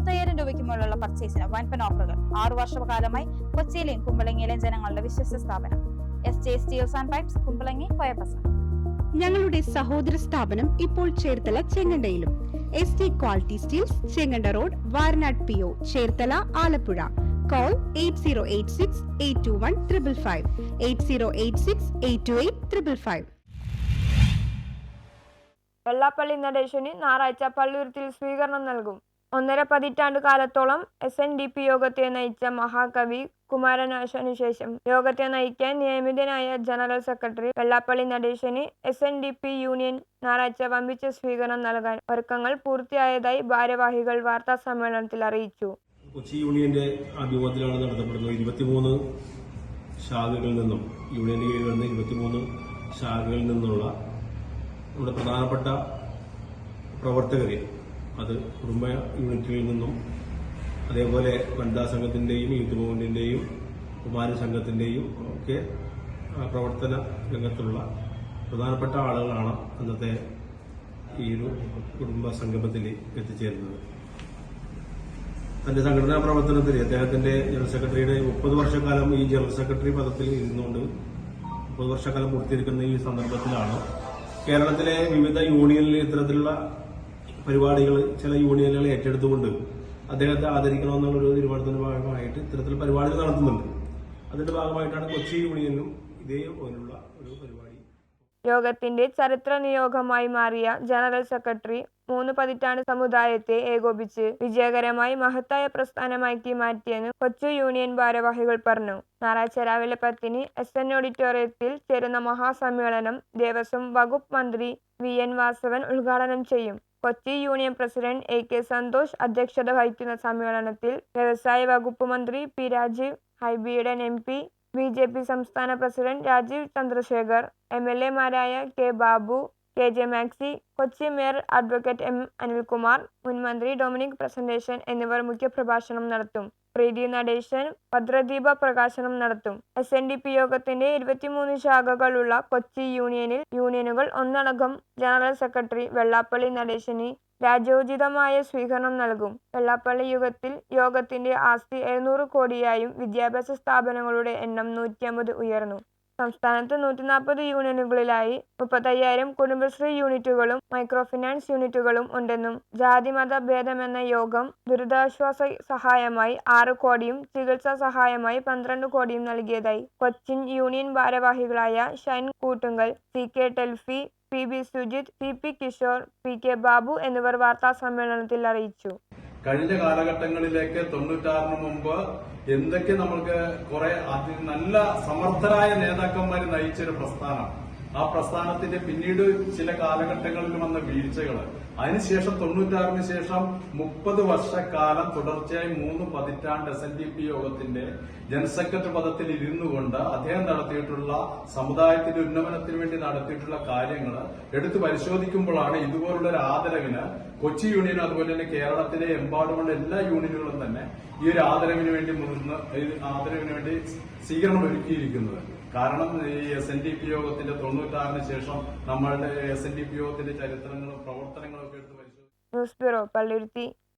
ഇരുപത്തയ്യായിരം രൂപയ്ക്ക് മുകളിലുള്ള പർച്ചേസിന് വൻപൻ ഓഫറുകൾ ആറു വർഷകാലമായി കൊച്ചിയിലെയും കുമ്പളങ്ങിയിലെയും ജനങ്ങളുടെ വിശ്വസ്ത സ്ഥാപനം. S J steels and pipes Kumbalangi കോയപ്പസ ഞങ്ങളുടെ സഹോദര സ്ഥാപനം ഇപ്പോൾ Cherthala ചെങ്ങണ്ടയിലും. S T quality steels Chenganda road Varanad P O Cherthala Alappuzha. Call eight zero eight six eight two one triple five eight zero eight six eight two eight triple five Vellappally Natesan ഞായറാഴ്ച പള്ളിയൂരത്തിൽ സ്വീകരണം നൽകും. ഒന്നര പതിറ്റാണ്ട് കാലത്തോളം S N D P യോഗത്തെ നയിച്ച മഹാകവി കുമാരനാശാനു ശേഷം യോഗത്തെ നയിക്കാൻ നിയമിതനായ general secretary Vellappally Natesan S N D P union ഞായറാഴ്ച വമ്പിച്ച സ്വീകരണം നൽകാൻ ഒരുക്കങ്ങൾ പൂർത്തിയായതായി ഭാരവാഹികൾ വാർത്താ സമ്മേളനത്തിൽ അറിയിച്ചു. കൊച്ചി യൂണിയന്റെ ആഭിമുഖ്യത്തിലാണ് നടത്തപ്പെടുന്നത് ഇരുപത്തിമൂന്ന് ശാഖകളിൽ നിന്നും യൂണിയന്റെ കീഴിൽ വരുന്ന ഇരുപത്തിമൂന്ന് ശാഖകളിൽ നിന്നുള്ള നമ്മുടെ പ്രധാനപ്പെട്ട പ്രവർത്തകരെ അത് കുടുംബ യൂണിറ്റിൽ നിന്നും അതേപോലെ വനിതാ സംഘത്തിന്റെയും യൂത്ത് മൂവ്മെന്റിന്റെയും കുമാര സംഘത്തിന്റെയും ഒക്കെ പ്രവർത്തന രംഗത്തുള്ള പ്രധാനപ്പെട്ട ആളുകളാണ് അന്നത്തെ ഈ ഒരു കുടുംബ സംഗമത്തിൽ എത്തിച്ചേരുന്നത്. തന്റെ സംഘടനാ പ്രവർത്തനത്തിൽ അദ്ദേഹത്തിന്റെ ജനറൽ സെക്രട്ടറിയുടെ മുപ്പത് വർഷക്കാലം ഈ ജനറൽ സെക്രട്ടറി പദത്തിൽ ഇരുന്നുകൊണ്ട് മുപ്പത് വർഷക്കാലം പൂർത്തീകരിക്കുന്ന ഈ സന്ദർഭത്തിലാണ് കേരളത്തിലെ വിവിധ യൂണിയനിൽ ഇത്തരത്തിലുള്ള പരിപാടികൾ ചില യൂണിയനുകൾ ഏറ്റെടുത്തുകൊണ്ട് അദ്ദേഹത്തെ ആദരിക്കണമെന്നുള്ളൊരു തീരുമാനത്തിന്റെ ഭാഗമായിട്ട് ഇത്തരത്തിൽ പരിപാടികൾ നടത്തുന്നുണ്ട്. അതിന്റെ ഭാഗമായിട്ടാണ് കൊച്ചി യൂണിയനും ഇതേപോലുള്ള ഒരു പരിപാടി. യോഗത്തിന്റെ ചരിത്ര നിയോഗമായി മാറിയ ജനറൽ സെക്രട്ടറി മൂന്ന് പതിറ്റാണ്ട് സമുദായത്തെ ഏകോപിച്ച് വിജയകരമായി മഹത്തായ പ്രസ്ഥാനമാക്കി മാറ്റിയെന്ന് കൊച്ചു യൂണിയൻ ഭാരവാഹികൾ പറഞ്ഞു. ഞായറാഴ്ച രാവിലെ പത്തിന് എസ് എൻ ഓഡിറ്റോറിയത്തിൽ ചേരുന്ന മഹാസമ്മേളനം ദേവസ്വം വകുപ്പ് മന്ത്രി വി എൻ വാസവൻ ഉദ്ഘാടനം ചെയ്യും. Kochi union president A K Santhosh അധ്യക്ഷത വഹിക്കുന്ന സമ്മേളനത്തിൽ വ്യവസായ വകുപ്പ് മന്ത്രി P Rajeev ഹൈബിയുടെ M P B J P സംസ്ഥാന president Rajeev Chandrasekhar M L എമാരായ K Babu K J Maxi Kochi mayor advocate M Anilkumar മുൻമന്ത്രി ഡൊമിനിക് പ്രസന്റേഷൻ എന്നിവർ മുഖ്യപ്രഭാഷണം നടത്തും. പ്രീതി നടേശൻ ഭദ്രദീപ പ്രകാശനം നടത്തും. എസ് എൻ ഡി പി യോഗത്തിന്റെ ഇരുപത്തിമൂന്ന് ശാഖകളുള്ള കൊച്ചി യൂണിയനിൽ യൂണിയനുകൾ ഒന്നടങ്കം ജനറൽ സെക്രട്ടറി വെള്ളാപ്പള്ളി നടേശന് രാജോചിതമായ സ്വീകരണം നൽകും. വെള്ളാപ്പള്ളി യുഗത്തിൽ യോഗത്തിന്റെ ആസ്തി എഴുന്നൂറ് കോടിയായും വിദ്യാഭ്യാസ സ്ഥാപനങ്ങളുടെ എണ്ണം നൂറ്റിയമ്പത് ഉയർന്നു. സംസ്ഥാനത്ത് നൂറ്റി നാൽപ്പത് യൂണിയനുകളിലായി മുപ്പത്തയ്യായിരം കുടുംബശ്രീ യൂണിറ്റുകളും മൈക്രോ ഫിനാൻസ് യൂണിറ്റുകളും ഉണ്ടെന്നും ജാതിമത ഭേദമെന്ന യോഗം ദുരിതാശ്വാസ സഹായമായി ആറ് കോടിയും ചികിത്സാ സഹായമായി പന്ത്രണ്ട് കോടിയും നൽകിയതായി. കൊച്ചിൻ യൂണിയൻ ഭാരവാഹികളായ Shine Koottunkal C K Telfy P B Sujith C P Kishore P K Babu എന്നിവർ വാർത്താ സമ്മേളനത്തിൽ അറിയിച്ചു. കഴിഞ്ഞ കാലഘട്ടങ്ങളിലേക്ക് തൊണ്ണൂറ്റാറിന് മുമ്പ് എന്തൊക്കെ നമ്മൾക്ക് കുറെ അതി നല്ല സമർത്ഥരായ നേതാക്കന്മാർ നയിച്ചൊരു പ്രസ്ഥാനം ആ പ്രസ്ഥാനത്തിന്റെ പിന്നീട് ചില കാലഘട്ടങ്ങളിൽ വന്ന വീഴ്ചകൾ അതിനുശേഷം തൊണ്ണൂറ്റാറിന് ശേഷം മുപ്പത് വർഷക്കാലം തുടർച്ചയായി മൂന്ന് പതിറ്റാണ്ട് എസ് എൻ ഡി പി യോഗത്തിന്റെ ജനസെക്രട്ടറി സെക്രട്ടറി പദത്തിൽ ഇരുന്നു കൊണ്ട് അദ്ദേഹം നടത്തിയിട്ടുള്ള സമുദായത്തിന്റെ ഉന്നമനത്തിന് വേണ്ടി നടത്തിയിട്ടുള്ള കാര്യങ്ങൾ എടുത്തു പരിശോധിക്കുമ്പോഴാണ് ഇതുപോലുള്ള ഒരു ആദരവിന് കൊച്ചി യൂണിയൻ അതുപോലെ തന്നെ കേരളത്തിലെ എമ്പാടുമുള്ള എല്ലാ യൂണിയനുകളും തന്നെ ഈ ഒരു ആദരവിന് വേണ്ടി മുതിർന്ന് ആദരവിന് വേണ്ടി സ്വീകരണം ഒരുക്കിയിരിക്കുന്നത് കാരണം ഈ എസ് എൻ ഡി പി യോഗത്തിന്റെ തൊണ്ണൂറ്റാറിന് ശേഷം നമ്മളുടെ എസ് എൻ ഡി പി ഒത്തിന്റെ ചരിത്രങ്ങളും പ്രവർത്തനങ്ങളും ഒക്കെ എടുത്ത് പരിശോധിക്കും